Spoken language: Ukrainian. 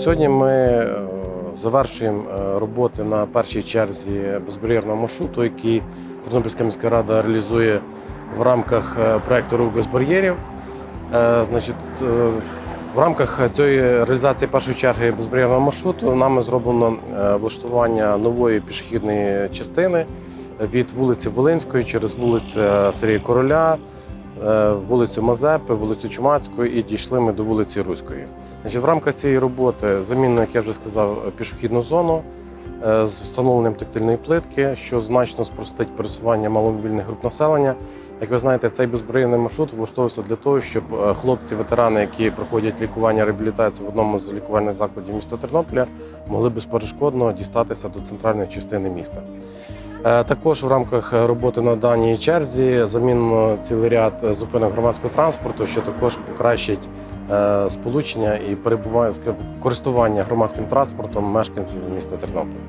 Сьогодні ми е, завершуємо е, роботи на першій черзі безбар'єрного маршруту, який Тернопільська міська рада реалізує в рамках е, проекту «Рух без бар'єрів. В рамках цієї реалізації першої черги безбар'єрного маршруту нами зроблено облаштування нової пішохідної частини від вулиці Волинської через вулицю Сергія Короля, вулицю Мазепи, вулицю Чумацької і дійшли ми до вулиці Руської. Значить, в рамках цієї роботи замінено, як я вже сказав, пішохідну зону е, з встановленням тактильної плитки, що значно спростить пересування маломобільних груп населення. Як ви знаєте, цей безбар'єрний маршрут влаштовувався для того, щоб е, хлопці, ветерани, які проходять лікування реабілітацію в одному з лікувальних закладів міста Тернополя, могли безперешкодно дістатися до центральної частини міста. Е, Також в рамках е, роботи на даній черзі замінено цілий ряд е, зупинок громадського транспорту, що також покращить сполучення і перебування користування громадським транспортом мешканців міста Тернополя.